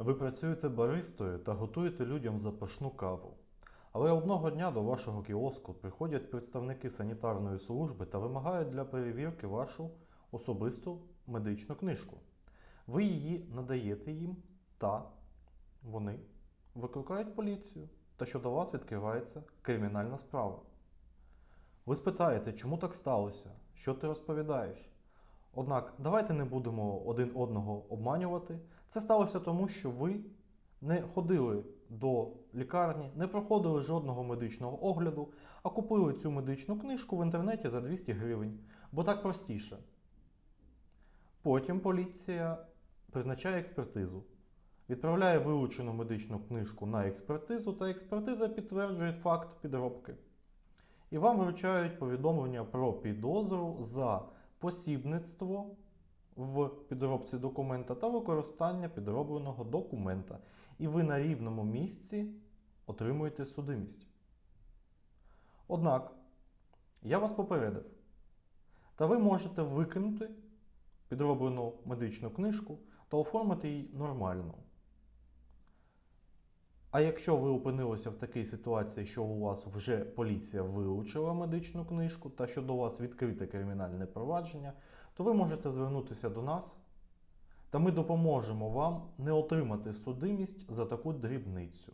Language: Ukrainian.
Ви працюєте баристою та готуєте людям запашну каву. Але одного дня до вашого кіоску приходять представники санітарної служби та вимагають для перевірки вашу особисту медичну книжку. Ви її надаєте їм, та вони викликають поліцію, та щодо вас відкривається кримінальна справа. Ви спитаєте, чому так сталося? Що ти розповідаєш? Однак давайте не будемо один одного обманювати. Це сталося тому, що ви не ходили до лікарні, не проходили жодного медичного огляду, а купили цю медичну книжку в інтернеті за 200 гривень, бо так простіше. Потім поліція призначає експертизу, відправляє вилучену медичну книжку на експертизу, та експертиза підтверджує факт підробки. І вам вручають повідомлення про підозру за посібництво в підробці документа та використання підробленого документа. І ви на рівному місці отримуєте судимість. Однак, я вас попередив, та ви можете викинути підроблену медичну книжку та оформити її нормально. А якщо ви опинилися в такій ситуації, що у вас вже поліція вилучила медичну книжку та що до вас відкрите кримінальне провадження, то ви можете звернутися до нас, та ми допоможемо вам не отримати судимість за таку дрібницю.